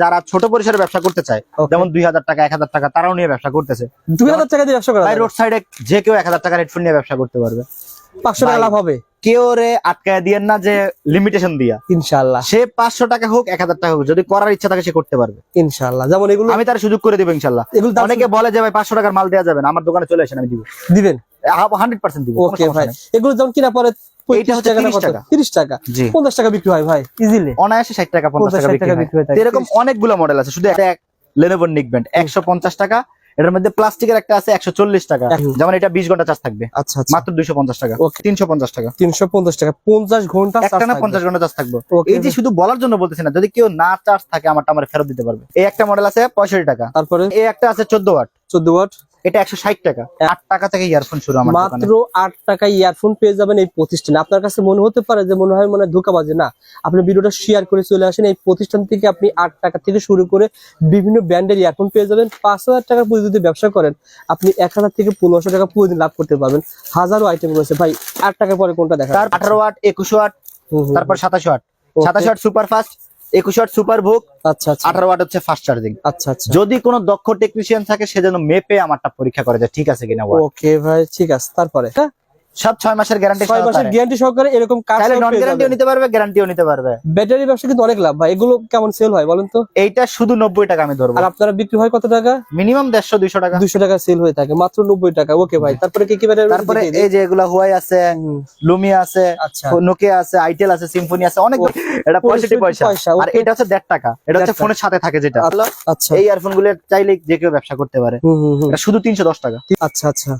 যারা ছোট পরিসরে ব্যবসা করতে চায় যেমন দুই হাজার টাকা এক হাজার টাকা তারাও নিয়ে ব্যবসা করতেছে। দুই হাজার টাকা দিয়ে ব্যবসা করা রোড সাইডে যে কেউ এক হাজার টাকার হেডফোন নিয়ে ব্যবসা করতে পারবে। পাঁচশো টাকা লাভ হবে? কেউ রে আটকায় দিয়েন না যে লিমিটেশন দিয়া। ইনশাল্লাহ সে পাঁচশো টাকা হোক এক হাজার টাকা হোক যদি করার ইচ্ছা থাকে সে করতে পারবে। ইনশাল্লাহ যেমন এগুলো আমি তার সুযোগ করে দেবো ইনশাল্লাহ এগুলো অনেকে বলে যে ভাই পাঁচশো টাকার মাল দেওয়া যাবে না আমার দোকানে চলে আসেন আমি দিব। দিবেন? হান্ড্রেড পার্সেন্ট দিব ওকে ভাই। এগুলো যেমন কিনা পরে এইটা হচ্ছে টাকা। তিরিশ টাকা? পঞ্চাশ টাকা বিক্রি হয় ভাই ইজিলি অনায়াসে ষাট টাকা পঞ্চাশ 50 টাকা টাকা বিক্রি বিক্রি হয় এরকম অনেকগুলো মডেল আছে। শুধু নিক একশো পঞ্চাশ টাকা। এটার মধ্যে প্লাস্টিকের একটা আছে একশো চল্লিশ টাকা। যেমন এটা বিশ ঘণ্টা চার্জ থাকবে। আচ্ছা আচ্ছা। মাত্র দুইশো পঞ্চাশ টাকা. তিনশো পঞ্চাশ টাকা। তিনশো পঞ্চাশ টাকা পঞ্চাশ ঘণ্টা একটা না পঞ্চাশ ঘণ্টা চার্জ থাকবে। এই যে শুধু বলার জন্য বলতেছি না যদি কেউ না চার্জ থাকে আমারটা আমার ফেরত দিতে পারবে। এই একটা মডেল আছে পঁয়ষট্টি টাকা। তারপরে? এই একটা আছে চোদ্দ ওয়াট চোদ্দ ওয়াট এটা একশো ষাট টাকা। আট টাকা থেকে ইয়ারফোন শুরু আমার মাত্র আট টাকায় ইয়ারফোন পেয়ে যাবেন এই প্রতিষ্ঠানে। আপনার কাছে মনে হতে পারে যে মনে হয় মনে হয় ধোকাবাজি। না আপনি ভিডিওটা শেয়ার করে চলে আসেন। এই প্রতিষ্ঠান থেকে আপনি আট টাকা থেকে শুরু করে বিভিন্ন ব্র্যান্ডের ইয়ারফোন পেয়ে যাবেন। পাঁচ হাজার টাকার পুরো যদি ব্যবসা করেন আপনি এক হাজার থেকে পনেরোশো টাকা প্রতিদিন লাভ করতে পারবেন। হাজারো আইটেম রয়েছে। ভাই আট টাকা পরে কোনটা দেখা আঠারো ওয়াট একুশ ওয়াট তারপর সাতাশ Okay. সাতাশ ওয়াট সুপার ফাস্ট একুশ ওয়াট সুপার ভোগ আচ্ছা আচ্ছা। আঠারো ওয়াট হচ্ছে ফাস্ট চার্জিং আচ্ছা আচ্ছা। যদি কোনো দক্ষ টেকনিশিয়ান থাকে সে যেন মেপে আমারটা পরীক্ষা করে যায় ঠিক আছে কিনা ওকে ভাই ঠিক আছে তারপরে। হ্যাঁ সব ছয় মাসের গ্যারান্টি ছয় মাসের গ্যারান্টি সহকারে এরকম কাজ তাহলে নন গ্যারান্টিও নিতে পারবে গ্যারান্টিও নিতে পারবে। ব্যাটারি ব্যবসা কিন্তু অনেক লাভ ভাই এগুলো কেমন সেল হয় বলেন তো? এইটা শুধু নব্বই টাকা আমি ধরবো। আর আপনারা বিক্রি হয় কত টাকা? মিনিমাম দেড়শো দুইশো টাকা। দুশো টাকা সেল হয়ে থাকে মাত্র নব্বই টাকা। ওকে ভাই তারপরে কি কি ব্যাটারি তারপরে এই যে এগুলা হুয়াই আছে লুমিয়া আছে আচ্ছা। নোকিয়া আছে আইটেল আছে সিম্ফনি আছে অনেক এটা পঁয়ষট্টি 65 পয়সা। আর এটা হচ্ছে দেড় টাকা এটা হচ্ছে ফোনের সাথে থাকে যেটা। আচ্ছা। এই ইয়ারফোনগুলো চাইলে যে কেউ ব্যবসা করতে পারে। এটা শুধু তিনশো দশ টাকা। আচ্ছা আচ্ছা।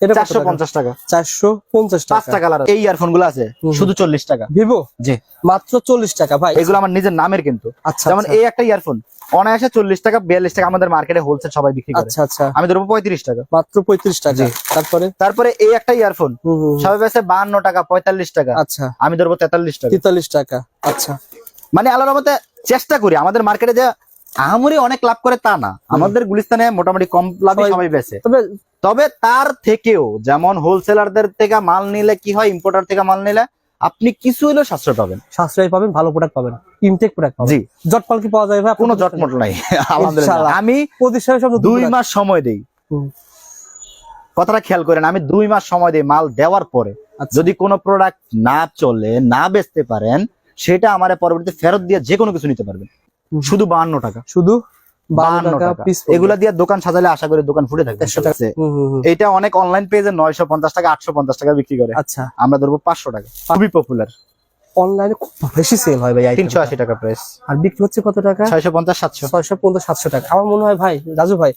চারশো পঞ্চাশ টাকা। চারশো পঞ্চাশ পাঁচটা টাকা কালার এই ইয়ারফোনগুলো আছে শুধু চল্লিশ টাকা। ভিভো? জি। মাত্র চল্লিশ টাকা ভাই। এগুলো আমার নিজের নামের কিন্তু। আচ্ছা যেমন আচ্ছা। এই একটা ইয়ারফোন অনায়াসে চল্লিশ টাকা বিয়াল্লিশ টাকা আমাদের মার্কেটে হোলসেল সবাই বিক্রি করে। আচ্ছা আচ্ছা। আমি ধরবো পঁয়ত্রিশ টাকা। মাত্র পঁয়ত্রিশ টাকা। তারপরে? তারপরে এই একটা ইয়ারফোন। সবাই বেছে বাহান্ন টাকা পঁয়তাল্লিশ টাকা। আচ্ছা। আমি ধরবো তেতাল্লিশ টাকা। তেতাল্লিশ টাকা আচ্ছা। মানে আল্লাহর মতে চেষ্টা করি আমাদের মার্কেটে যে আহামরি অনেক লাভ করে তা না। আমাদের গুলিস্তানে মোটামুটি কম লাভে সবাই- সবাই বেছে তবে তবে তার থেকেও যেমন হোলসেলারদের থেকে মাল নিলে কি হয় ইম্পোর্টার থেকে মাল নিলে আপনি কিছু হলেও সাশ্রয় পাবেন। সাশ্রয় পাবেন ভালো প্রোডাক্ট পাবেন ইনটেক প্রোডাক্ট জি। জটপাল কি পাওয়া যায় ভাই? কোনো জটমট নাই আলহামদুলিল্লাহ। আমি প্রতিষ্ঠানে সব দুই মাস সময় দেই। কথাটা খেয়াল করেন আমি দুই মাস সময় দেই মাল দেওয়ার পরে। আচ্ছা। যদি কোনো প্রোডাক্ট না চলে না বেচতে পারেন সেটা আমার পরবর্তী ফেরত দিয়ে যে কোনো কিছু নিতে পারবেন। শুধু বাহান্ন টাকা। শুধু বান্ন টাকা এগুলা দিয়ে দোকান সাজালে আশা করি দোকান ফুটে থাকবে। এটা অনেক অনলাইন পেজে নয়শো পঞ্চাশ টাকা আটশো পঞ্চাশ টাকা বিক্রি করে। আচ্ছা। আমরা ধরবো পাঁচশো টাকা। খুবই পপুলার অনলাইনে খুব বেশি সেল হয় ভাই তিনশো আশি টাকা প্রাইস আর বিক্রি হচ্ছে কত টাকা? ছয়শো পঞ্চাশ সাতশো। ছয়শো পঞ্চাশ সাতশো টাকা। আমার মনে হয় ভাই রাজু ভাই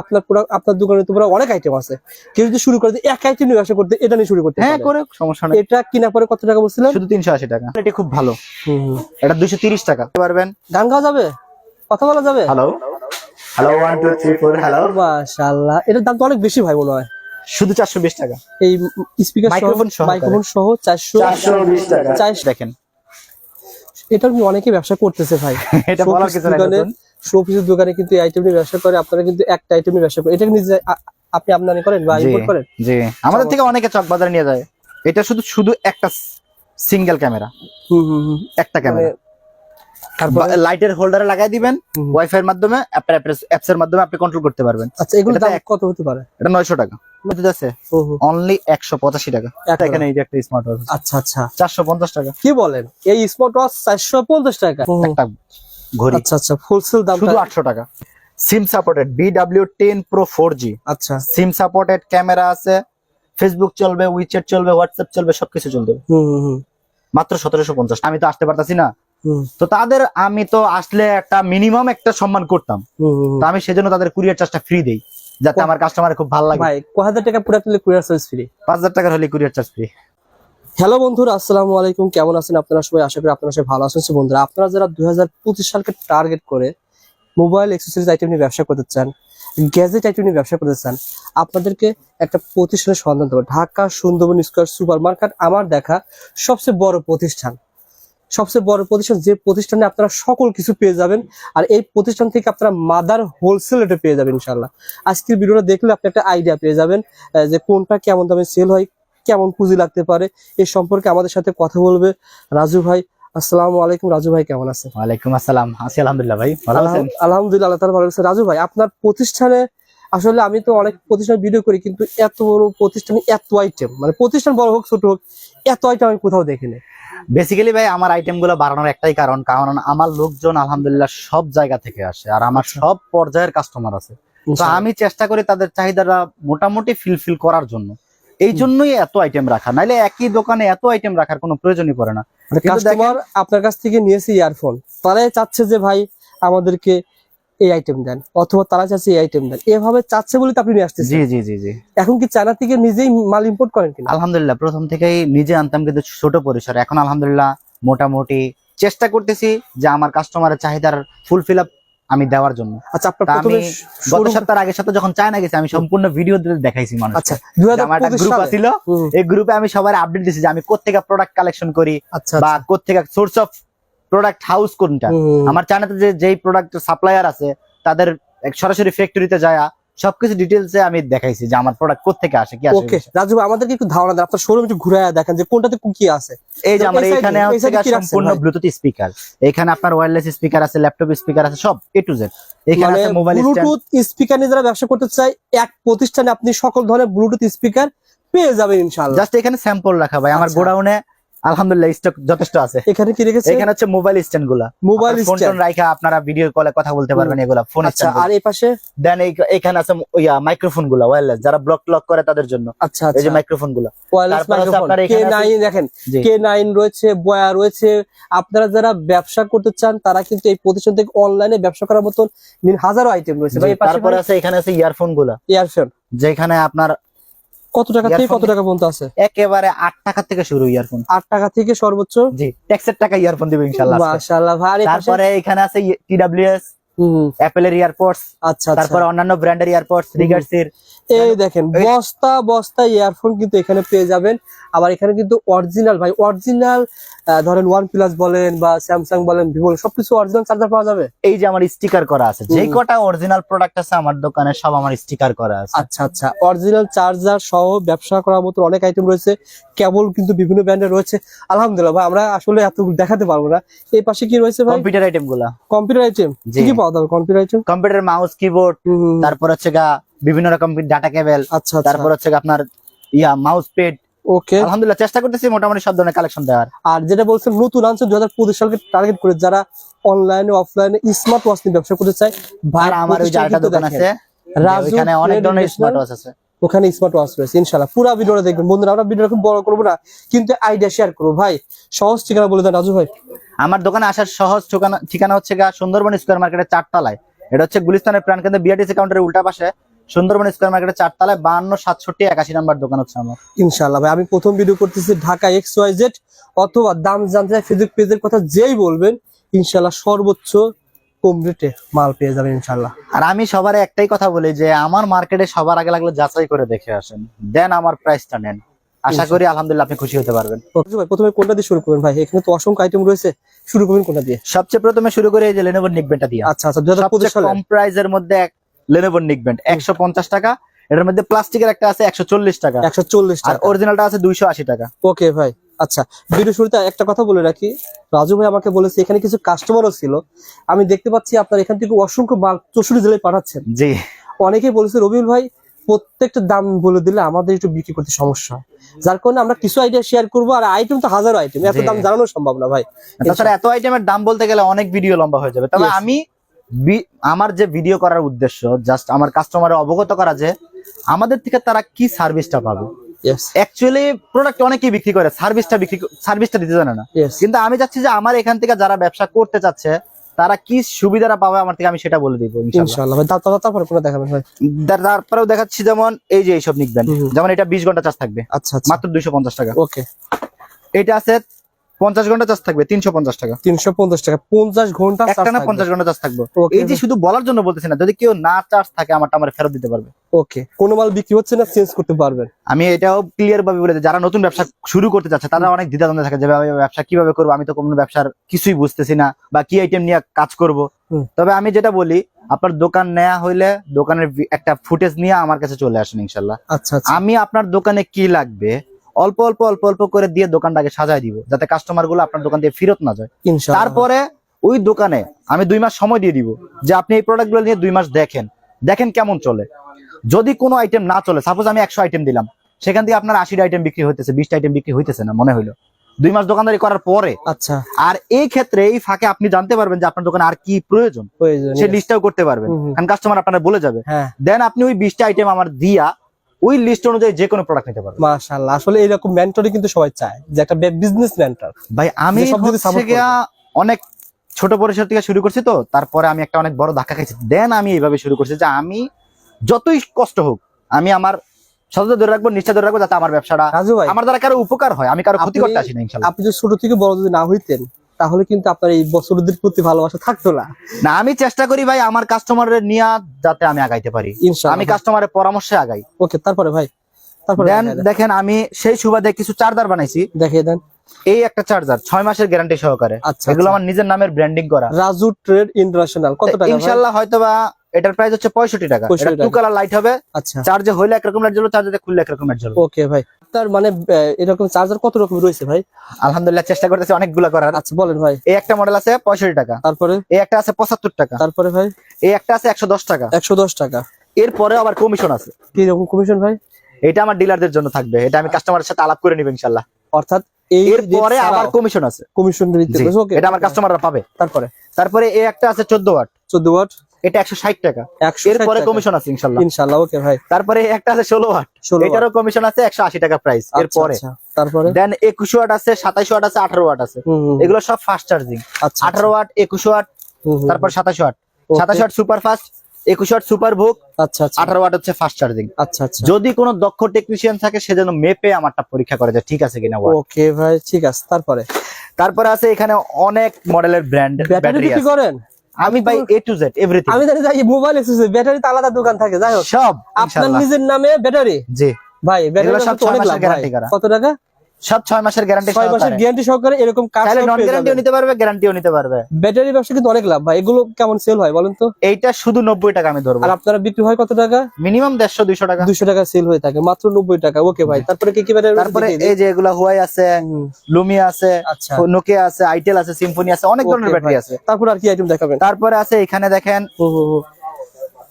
আপনার পুরো আপনার দোকানে তো পুরো অনেক আইটেম আছে। কেউ যদি শুরু করে এক আইটেম নিয়ে ব্যবসা করতে এটা নিয়ে শুরু করতে হ্যাঁ করে সমস্যা নেই। এটা কিনা পরে কত টাকা বলছিলেন? শুধু তিনশো আশি টাকা। এটা খুব ভালো। এটা দুইশো তিরিশ টাকা। পারবেন গান গাওয়া যাবে? কথা বলা যাবে? Hello hello one two three four hello মাশাআল্লাহ। এটার দাম তো অনেক বেশি ভাই মনে হয়। শুধু চারশো বিশ টাকা। এই স্পিকার Microphone সহকারে। মাইক্রোফোন সহ চারশো চারশো বিশ টাকা। চারশো দেখেন। এটা অনেকে ব্যবসা করতেছে ভাই। এটা বলার কিছু নাই দোকানে শোপিসের দোকানে কিন্তু এই আইটেম নিয়ে ব্যবসা করে। আপনারা কিন্তু একটা আইটেম নিয়ে ব্যবসা করেন এটা নিজে আপনি আমদানি করেন বা ইম্পোর্ট করেন? জি। আমাদের থেকে অনেকে চক বাজারে নিয়ে যায়। এটা শুধু শুধু একটা সিঙ্গেল ক্যামেরা হুম হুম হুম। একটা ক্যামেরা লাইটের হোল্ডারে লাগাই দিবেন। ওয়াইফাই এর মাধ্যমে আপনার অ্যাপস এর মাধ্যমে আপনি কন্ট্রোল করতে পারবেন। আচ্ছা এগুলো দাম কত হতে পারে? এটা নয়শো টাকা। বুঝতে আছে। অনলি টাকা। এখানে এই যে একটা স্মার্ট ওয়াচ আচ্ছা আচ্ছা। চারশো পঞ্চাশ টাকা। কি বলেন? এই স্মার্ট ওয়াচ চারশো পঞ্চাশ টাকা। হুম, হুম। একটা ঘড়ি। আচ্ছা আচ্ছা হোলসেল দাম শুধু আটশো টাকা। সিম সাপোর্টেড আচ্ছা। সিম ক্যামেরা আছে। ফেসবুক চলবে উইচ্যাট চলবে হোয়াটসঅ্যাপ চলবে সবকিছু চলবে। মাত্র সতেরোশো পঞ্চাশ। আমি তো আসতে পারতাছি না। তো তাদের আমি তো আসলে একটা মিনিমাম একটা সম্মান করতাম। তো আমি সেজন্য তাদের কুরিয়ার চার্জটা ফ্রি দেই যাতে আমার কাস্টমার খুব ভালো লাগে। ভাই ক হাজার টাকা পুরো তুলে কুরিয়ার সার্ভিস ফ্রি পাঁচ হাজার টাকার হলে কুরিয়ার চার্জ ফ্রি হ্যালো বন্ধুরা আসসালামু আলাইকুম। কেমন আছেন আপনারা সবাই? আশা করি আপনারা সবাই ভালো আছেন। বন্ধুরা আপনারা যারা দুই হাজার পঁচিশ সালকে টার্গেট করে মোবাইল এক্সেসরিজ আইটেম নিয়ে ব্যবসা করতে চান গ্যাজেট আইটেম নিয়ে ব্যবসা করতে চান আপনাদেরকে একটা প্রতিষ্ঠানের সন্ধান দেবো। Dhaka Sundarban square super market আমার দেখা সবচেয়ে বড় প্রতিষ্ঠান। সবচেয়ে বড় প্রতিষ্ঠান যে প্রতিষ্ঠানে আপনারা সকল কিছু পেয়ে যাবেন। আর এই প্রতিষ্ঠান থেকে আপনারা মাদার হোলসেল রেটে পেয়ে যাবেন ইনশাল্লাহ আজকের ভিডিওটা দেখলে আপনি একটা আইডিয়া পেয়ে যাবেন যে কোনটা কেমন দামে সেল হয় কেমন পুঁজি লাগতে পারে এই সম্পর্কে আমাদের সাথে কথা বলবে রাজু ভাই। আসসালামু আলাইকুম রাজু ভাই কেমন আছেন? ওয়ালাইকুম আসসালাম। আছি আলহামদুলিল্লাহ ভাই ভালো আলহামদুলিল্লাহ আল্লাহ তাআলা ভালো আছে রাজু ভাই আপনার প্রতিষ্ঠানে আসলে আমি তো অনেক প্রতিষ্ঠান ভিডিও করি কিন্তু এত বড় প্রতিষ্ঠানে এত আইটেম মানে প্রতিষ্ঠান বড় হোক ছোট হোক এত আইটেম আমি কোথাও দেখিনি। বেসিক্যালি ভাই আমার আইটেমগুলো বাড়ানোর একটাই কারণ কারণ আমার লোকজন আলহামদুলিল্লাহ সব জায়গা থেকে আসে আর আমার আচ্ছা। সব পর্যায়ের কাস্টমার আছে। তো আমি চেষ্টা করি তাদের চাহিদাটা মোটামুটি ফিলফিল করার জন্য। এই জন্যই এত আইটেম রাখা। নাইলে একই দোকানে এত আইটেম রাখার কোনো প্রয়োজনই পড়ে না। কাস্টমার আপনার কাছ থেকে নিয়েছে ইয়ারফোন তারাই চাচ্ছে যে ভাই আমাদেরকে এই আইটেম দেন অথবা তারা চাচ্ছে এই আইটেম দেন। এভাবে চাচ্ছে বলে তো আপনি নিয়ে আসতেছেন। জি জি জি জি। এখন কি চায়না থেকে নিজেই মাল ইম্পোর্ট করেন কিনা? আলহামদুলিল্লাহ প্রথম থেকেই নিজে আনতাম কিন্তু ছোট পরিসরে। এখন আলহামদুলিল্লাহ মোটামুটি চেষ্টা করতেছি যে আমার কাস্টমারের চাহিদার ফুলফিল আপ আমি দেওয়ার জন্য। আচ্ছা আপনার তা প্রথমে গত সপ্তাহের আগের সপ্তাহে যখন চায়না গেছি আমি সম্পূর্ণ ভিডিও দেখাইছি মানুষ আচ্ছা আমার একটা গ্রুপ ছিল এই গ্রুপে আমি সবার আপডেট দিছি যে আমি কোথেকে প্রোডাক্ট কালেকশন করি আচ্ছা বা আচ্ছা। কোথেকে সোর্স অফ প্রোডাক্ট হাউস কোনটা? আমার চায়নাতে যে যেই প্রোডাক্ট সাপ্লায়ার আছে তাদের এক সরাসরি ফ্যাক্টরিতে যায় সবকিছু ডিটেলসে আমি দেখাইছি যে আমার প্রোডাক্ট কোথেকে আসে কি আসে ওকে রাজু আমাদেরকে একটু ধারণা দেন আপনার শোরুম একটু ঘুরে দেখেন যে কোনটাতে কি আছে। এই যে আমার এখানে হচ্ছে সম্পূর্ণ ব্লুটুথ স্পিকার এখানে আপনার ওয়্যারলেস স্পিকার আছে ল্যাপটপ স্পিকার আছে সব এ টু জেড এখানে মানে আছে মোবাইল স্ট্যান্ড ব্লুটুথ স্পিকার নিয়ে যারা ব্যবসা করতে চায় এক প্রতিষ্ঠানে আপনি সকল ধরনের ব্লুটুথ স্পিকার পেয়ে যাবেন ইনশাআল্লাহ। জাস্ট এখানে স্যাম্পল রাখা ভাই আমার আচ্ছা। গোডাউনে আলহামদুলিল্লাহ স্টক যথেষ্ট আছে। এখানে কি রেখেছে? এখানে হচ্ছে মোবাইল স্ট্যান্ডগুলা। মোবাইল ফোন স্ট্যান্ড রাখা আপনারা ভিডিও কলে কথা বলতে পারবেন এগুলা ফোন আচ্ছা আর এই পাশে? দেন এখানে আছে ইয়া মাইক্রোফোনগুলা ওয়্যারলেস যারা ব্লক লক করে তাদের জন্য। আচ্ছা এই যে আচ্ছা। মাইক্রোফোনগুলা। ওয়্যারলেস মাইক্রোফোন দেখেন রয়েছে বয়া রয়েছে। আপনারা যারা ব্যবসা করতে চান তারা কিন্তু এই প্রতিষ্ঠান থেকে অনলাইনে ব্যবসা করার মতন হাজারো আইটেম রয়েছে। তারপরে আছে এখানে আছে ইয়ারফোনগুলা। ইয়ারফোন যেখানে আপনার কত টাকা থেকে কত টাকা পর্যন্ত আছে? একেবারে আট টাকা থেকে শুরু ইয়ারফোন। আট টাকা থেকে সর্বোচ্চ? জি ট্যাক্সের টাকা ইয়ারফোন দিবে ইনশাল্লাহ মাশাআল্লাহ তারপরে এখানে আছে টিডাব্লিউএস হুম অ্যাপেলের ইয়ারপডস আচ্ছা তারপর তারপরে অন্যান্য ব্র্যান্ডের ইয়ারপডস রিগার্ডস রিগার্সের এই দেখেন বস্তা বস্তা ইয়ারফোন কিন্তু এখানে পেয়ে যাবেন। আবার এখানে কিন্তু অরিজিনাল ভাই অরিজিনাল ধরেন ওয়ান প্লাস বলেন বা স্যামসাং বলেন ভিভো সবকিছু অরিজিনাল চার্জার পাওয়া যাবে? এই যে আমার স্টিকার করা আছে যে কটা অরিজিনাল প্রোডাক্ট আছে আমার দোকানে সব আমার স্টিকার করা আছে। আচ্ছা আচ্ছা অরিজিনাল চার্জার সহ ব্যবসা করার মতো অনেক আইটেম রয়েছে। কেবল কিন্তু বিভিন্ন ব্র্যান্ডের রয়েছে। আলহামদুলিল্লাহ ভাই আমরা আসলে এত দেখাতে পারব না। এই পাশে কি রয়েছে ভাই? কম্পিউটার আইটেমগুলা। কম্পিউটার আইটেম কি পাওয়া যাবে computer item computer mouse keyboard তারপর হচ্ছে গা বিভিন্ন রকম ডাটা কেবল আচ্ছা আচ্ছা। তারপর হচ্ছে আপনার ইয়া মাউস পেড ওকে আলহামদুলিল্লাহ চেষ্টা করতেছি মোটামুটি সব ধরনের কালেকশন দেওয়ার। আর যেটা বলছেন নতুন আনছে দুই হাজার পঁচিশ সালকে টার্গেট করে যারা অনলাইনে অফলাইনে স্মার্ট ওয়াচ নিয়ে ব্যবসা করতে চায় ভাই আমার ওই কিন্তু দোকান আছে রাজু অনেক ধরনের স্মার্ট ওয়াচ আছে। ওখানে স্মার্ট ওয়াচ রয়েছে ইনশাল্লাহ পুরো ভিডিওটা দেখবেন। বন্ধুরা আমরা ভিডিও খুব বড় করব না কিন্তু আইডিয়া শেয়ার করব। ভাই সহজ ঠিকানা বলে দেন রাজু ভাই। আমার দোকানে আসার সহজ ঠিকানা ঠিকানা হচ্ছে গা সুন্দরবন স্কোয়ার মার্কেটের চারতলায়। এটা হচ্ছে গুলিস্তানের প্রাণ কেন্দ্র বিআরটিসি কাউন্টারের উল্টা পাশে। সুন্দরবন স্কোয়ার মার্কেটের চারতলায় বান্ন সাতষট্টি একাশি নাম্বার দোকান হচ্ছে আমার। ইনশাল্লাহ ভাই আমি প্রথম ভিডিও করতেছি ঢাকা এক্স ওয়াই জেড অথবা দাম জানতে চাই ফেসবুক পেজের কথা যেই বলবেন ইনশাল্লাহ সর্বোচ্চ কম রেটে মাল পেয়ে যাবেন ইনশাল্লাহ আর আমি সবার একটাই কথা বলি যে আমার মার্কেটে সবার আগে লাগলে যাচাই করে দেখে আসেন। দেন আমার প্রাইসটা নেন। আশা করি আলহামদুলিল্লাহ আপনি খুশি হতে পারবেন। ভাই প্রথমে কোনটা দিয়ে শুরু করবেন ভাই? এখানে তো অসংখ্য আইটেম রয়েছে। শুরু করবেন কোনটা দিয়ে? সবচেয়ে প্রথমে শুরু করে এই যে লেনোভো নিকবেন্টটা দিয়ে। আচ্ছা আচ্ছা কম প্রাইজের মধ্যে লেনোভো নিকবেন্ট একশো পঞ্চাশ টাকা। এটার মধ্যে প্লাস্টিকের একটা আছে একশো চল্লিশ টাকা। একশো চল্লিশ আর টাকা। অরিজিনালটা আছে দুইশো আশি টাকা। ওকে ভাই আচ্ছা ভিডিও শুরুতে একটা কথা বলে রাখি। রাজু ভাই আমাকে বলেছে এখানে কিছু কাস্টমারও ছিল। আমি দেখতে পাচ্ছি আপনার এখান থেকে অসংখ্য মাল চৌষট্টি জেলায় পাঠাচ্ছেন। জি। অনেকেই বলেছে রবিউল ভাই প্রত্যেকটা দাম বলে দিলে আমাদের একটু বিক্রি করতে সমস্যা। যার কারণে আমরা কিছু আইডিয়া শেয়ার করব আর আইটেম তো হাজারো আইটেম এত দাম জানানো সম্ভব না ভাই। তাছাড়া এত আইটেমের দাম বলতে গেলে অনেক ভিডিও লম্বা হয়ে যাবে। তবে আমি আমার যে ভিডিও করার উদ্দেশ্য জাস্ট আমার কাস্টমারের অবগত করা যে আমাদের থেকে তারা কি সার্ভিসটা পাবে? অ্যাকচুয়ালি প্রোডাক্ট অনেকেই বিক্রি করে সার্ভিসটা বিক্রি সার্ভিসটা দিতে জানে না। কিন্তু আমি চাচ্ছি যে আমার এখান থেকে যারা ব্যবসা করতে চাচ্ছে তারা কি সুবিধাটা পাবে আমার থেকে আমি সেটা বলে দিব ইনশাআল্লাহ। তারপর দেখাবেন ভাই। তারপরেও দেখাচ্ছি যেমন এই যে এইসব নিকবেন যেমন এটা বিশ ঘণ্টা চার্জ থাকবে। আচ্ছা আচ্ছা। মাত্র দুইশো পঞ্চাশ টাকা। ওকে এটা আছে পঞ্চাশ ঘণ্টা চার্জ থাকবে তিনশো পঞ্চাশ টাকা। তিনশো পঞ্চাশ টাকা পঞ্চাশ ঘণ্টা একটা না পঞ্চাশ ঘণ্টা চার্জ থাকবে। এই যে শুধু বলার জন্য বলতেছি না যদি কেউ না চার্জ থাকে আমারটা আমার ফেরত দিতে পারবে। ওকে কোনো মাল বিক্রি হচ্ছে না চেঞ্জ করতে পারবেন। আমি এটাও ক্লিয়ার ভাবে বলে যারা নতুন ব্যবসা শুরু করতে চাচ্ছে তারা অনেক দ্বিধাদ্বন্দ্বে থাকে যে ব্যবসা কীভাবে করব? আমি তো কোনো ব্যবসার কিছুই বুঝতেছি না বা কি আইটেম নিয়ে কাজ করব? তবে আমি যেটা বলি আপনার দোকান নেওয়া হইলে দোকানের একটা ফুটেজ নিয়ে আমার কাছে চলে আসেন ইনশাল্লাহ। আচ্ছা আচ্ছা। আমি আপনার দোকানে কি লাগবে অল্প অল্প অল্প অল্প করে দিয়ে দোকানটাকে সাজায় দিব যাতে কাস্টমারগুলো আপনার দোকান দিয়ে ফেরত না যায়। তারপরে ওই দোকানে আমি দুই মাস সময় দিয়ে দিব যে আপনি এই প্রোডাক্টগুলো নিয়ে দুই মাস দেখেন দেখেন কেমন চলে। যদি কোনো আইটেম না চলে সাপোজ আমি একশো আইটেম দিলাম সেখান থেকে আপনার আশিটা আইটেম বিক্রি হইতেছে বিশটা আইটেম বিক্রি হইতেছে না মনে হইল। দুই মাস দোকানদারি করার পরে আচ্ছা। আর এই ক্ষেত্রে এই ফাঁকে আপনি জানতে পারবেন যে আপনার দোকানে আর কি প্রয়োজন। সে লিস্টটাও করতে পারবেন। কারণ কাস্টমার আপনারা বলে যাবে। হ্যাঁ। দেন আপনি ওই বিশটা আইটেম আমার দিয়া ওই লিস্ট অনুযায়ী যে কোনো প্রোডাক্ট নিতে পারবেন মাশাআল্লাহ। আসলে এরকম মেন্টরই কিন্তু সবাই চায় যে একটা বিজনেস মেন্টর ভাই আমি হচ্ছে গিয়া অনেক ছোট পরিসর থেকে শুরু করছি তো তারপরে আমি একটা অনেক বড় ধাক্কা খাইছি। দেন আমি এইভাবে শুরু করছি যে আমি যতই কষ্ট হোক আমি আমার সততা ধরে রাখব নিষ্ঠা ধরে রাখব যাতে আমার ব্যবসাটা আমার দ্বারা কারও উপকার হয় আমি কারও ক্ষতি করতে আসি না ইনশাল্লাহ আপনি যদি ছোট থেকে বড় যদি না হইতেন তাহলে কিন্তু আপনার এই বছরদের প্রতি ভালোবাসা থাকতো না। না আমি চেষ্টা করি ভাই আমার কাস্টমারের নিয়ে যাতে আমি আগাইতে পারি। আমি কাস্টমারের পরামর্শে আগাই। ওকে তারপরে ভাই তারপরে দেন দেখেন আমি সেই সুবাদে কিছু চার্জার বানাইছি। দেখিয়ে দেন। এই একটা চার্জার ছয় মাসের গ্যারান্টি সহকারে। আচ্ছা এগুলো আচ্ছা। আমার নিজের নামের ব্র্যান্ডিং করা। রাজু ট্রেড ইন্টারন্যাশনাল কত টাকা ইনশাআল্লাহ হয়তোবা এটার প্রাইস হচ্ছে পঁয়ষট্টি টাকা। 65 এটা টু কালার লাইট হবে। আচ্ছা। চার্জে হইলে একরকম লাইট জ্বলবে চার্জে খুললে একরকম লাইট জ্বলবে ওকে ভাই। তার মানে এরকম চার্জার কত রকম রয়েছে ভাই? আলহামদুলিল্লাহ চেষ্টা করতেছি অনেকগুলো করার। আচ্ছা বলেন ভাই। এই একটা মডেল আছে পঁয়ষট্টি টাকা। তারপরে? এই একটা আছে পঁচাত্তর টাকা। তারপরে ভাই? এই একটা আছে একশো দশ টাকা। একশো দশ টাকা। এরপরে আবার কমিশন আছে। কি রকম কমিশন ভাই? এটা আমার ডিলারদের জন্য থাকবে। এটা আমি কাস্টমারের সাথে আলাপ করে নিব ইনশাল্লাহ অর্থাৎ এরপরে আবার কমিশন আছে। কমিশন এটা আমার কাস্টমাররা পাবে। তারপরে? তারপরে এই একটা আছে চোদ্দ ওয়াট চোদ্দ ওয়াট এটা একশো ষাট টাকা। একশো এরপরে কমিশন আছে ইনশাল্লাহ। ইনশাল্লাহ ওকে ভাই। তারপরে একটা আছে ষোলো ওয়াট এটারও কমিশন আছে একশো আশি টাকা প্রাইস আচ্ছা, এরপরে আচ্ছা, তারপরে? দেন একুশ ওয়াট আছে সাতাইশ ওয়াট আছে আঠারো ওয়াট আছে। এগুলো সব ফাস্ট চার্জিং আচ্ছা আঠারো ওয়াট একুশ ওয়াট তারপর সাতাশ ওয়াট সাতাশ ওয়াট সুপার ফাস্ট একুশ ওয়াট সুপার আচ্ছা আচ্ছা। আঠারো ওয়াট হচ্ছে ফাস্ট চার্জিং আচ্ছা আচ্ছা। যদি কোনো দক্ষ টেকনিশিয়ান থাকে সে যেন মেপে আমারটা পরীক্ষা করে যায় ঠিক আছে কিনা ওকে ভাই ঠিক আছে। তারপরে? তারপরে আছে এখানে অনেক মডেলের ব্র্যান্ড ব্যাটারি করেন? আমি ভাই এ টু জেড এভরিথিং আমি জানি যে মোবাইল এসেছে ব্যাটারি তো আলাদা দোকান থাকে যাই হোক। সব আপনার নিজের নামে ব্যাটারি জি। ভাই ব্যাটারি। কত টাকা? সব ছয় মাসের গ্যারান্টি ছয় মাসের গ্যারান্টি সহকারে এরকম কাজ তাহলে নন গ্যারান্টিও নিতে পারবে গ্যারান্টিও নিতে পারবে। ব্যাটারি ব্যবসা কিন্তু অনেক লাভ। ভাই এগুলো কেমন সেল হয় বলেন তো? এইটা শুধু নব্বই টাকা আমি ধরবো। আর আপনারা বিক্রি হয় কত টাকা? মিনিমাম দেড়শো দুইশো টাকা। দুশো টাকা সেল হয়ে থাকে মাত্র নব্বই টাকা। ওকে ভাই তারপরে কি কি ব্যাটারি তারপরে এই যে এগুলা হুয়াই আছে লুমিয়া আছে আচ্ছা। নোকিয়া আছে আইটেল আছে সিম্ফনি আছে অনেক ধরনের ব্যাটারি আছে। তারপর আর কি আইটেম দেখাবেন? তারপরে আছে এখানে দেখেন।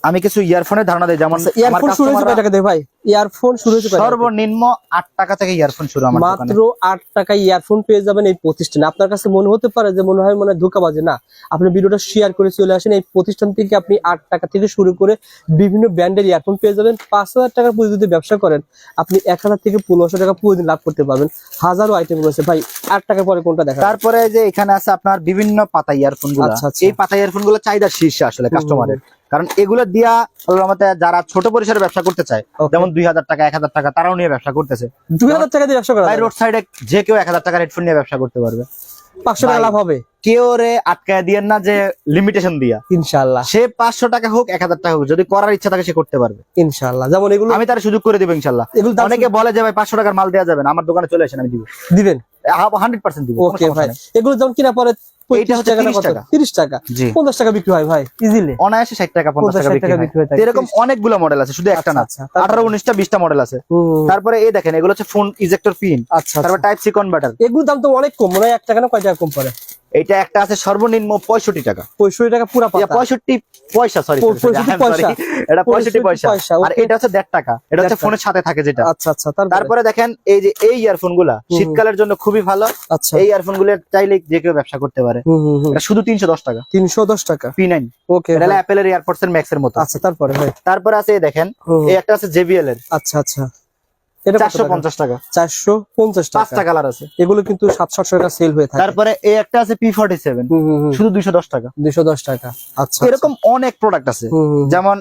আমি কিছু ইয়ারফোনের ধারণা দিই যেমন ইয়ারফোন শুরু হয়েছে কয় টাকা দেয় ভাই? ইয়ারফোন শুরু হয়েছে সর্বনিম্ন আট টাকা থেকে ইয়ারফোন শুরু আমার মাত্র আট টাকায় ইয়ারফোন পেয়ে যাবেন এই প্রতিষ্ঠানে। আপনার কাছে মনে হতে পারে যে মনে হয় মানে ধোকাবাজি না। আপনি ভিডিওটা শেয়ার করে চলে আসেন এই প্রতিষ্ঠান থেকে আপনি আট টাকা থেকে শুরু করে বিভিন্ন ব্র্যান্ডের ইয়ারফোন পেয়ে যাবেন। পাঁচ হাজার টাকার পুঁজি যদি ব্যবসা করেন আপনি এক হাজার থেকে পনেরোশো টাকা প্রতিদিন লাভ করতে পারবেন। হাজারো আইটেম রয়েছে। ভাই আট টাকার পরে কোনটা দেখা তারপরে যে এখানে আছে আপনার বিভিন্ন পাতা ইয়ারফোনগুলো আচ্ছা, আচ্ছা। এই পাতা ইয়ারফোনগুলো চাহিদা শীর্ষে আসলে কাস্টমারের কারণ এগুলো দিয়া আল্লাহর রহমতে যারা ছোট পরিসরে ব্যবসা করতে চায় যেমন দুই হাজার টাকা এক হাজার টাকা তারাও নিয়ে ব্যবসা করতেছে। দুই হাজার টাকা দিয়ে ব্যবসা করা রোড সাইডে যে কেউ এক হাজার টাকার হেডফোন নিয়ে ব্যবসা করতে পারবে। পাঁচশো টাকা লাভ হবে? কেউ রে আটকায় দিয়েন না যে লিমিটেশন দিয়া। ইনশাল্লাহ সে পাঁচশো টাকা হোক এক হাজার টাকা হোক যদি করার ইচ্ছা থাকে সে করতে পারবে। ইনশাল্লাহ যেমন এগুলো আমি তার সুযোগ করে দিব ইনশাল্লাহ এগুলো অনেকে বলে যে ভাই পাঁচশো টাকার মাল দেওয়া যাবে না আমার দোকানে চলে আসেন আমি দিব। দিবেন? হান্ড্রেড পার্সেন্ট দিব ওকে ভাই। এগুলো কিনা পরে এইটা হচ্ছে 30 টাকা। তিরিশ টাকা। জি। পঞ্চাশ টাকা বিক্রি হয় ভাই ইজিলি অনায়াসে ষাট টাকা পঞ্চাশ টাকা বিক্রি হয়। এরকম অনেকগুলো মডেল আছে শুধু একটা না। আচ্ছা, আচ্ছা, তারপরে- আঠারো উনিশটা বিশটা মডেল আছে। তারপরে এই দেখেন এগুলো হচ্ছে ফোন ইজেক্টর পিন আচ্ছা তারপর। টাইপ সি কনভার্টার এগুলোর দাম তো অনেক কম মনে হয় এক টাকা না কয় টাকা কম পড়ে? এটা একটা আছে সর্বনিম্ন পঁয়ষট্টি টাকা। পঁয়ষট্টি টাকা পুরা পঁয়ষট্টি পয়সা সরি প- 65 পয়সা। এটা পঁয়ষট্টি পয়সা। আর এটা হচ্ছে দেড় টাকা। এটা হচ্ছে। ফোনের সাথে থাকে যেটা। আচ্ছা আচ্ছা তারপরে? দেখেন এই যে এই ইয়ারফোনগুলা শীতকালের জন্য খুবই ভালো। আচ্ছা। এই ইয়ারফোনগুলো চাইলে যে কেউ ব্যবসা করতে পারে। এটা শুধু তিনশো দশ টাকা। তিনশো দশ টাকা? পি নাইন ওকে এটা অ্যাপেলের এয়ারপোর্টস এর ম্যাক্স এর মতো। আচ্ছা তারপরে তারপরে আছে দেখেন এই একটা আছে জেবিএল এর। আচ্ছা আচ্ছা। তারপরে এই একটা আছে পি ফর্টি সেভেন শুধু দুইশো দশ টাকা। দুইশো দশ টাকা। আচ্ছা এরকম অনেক প্রোডাক্ট আছে। যেমন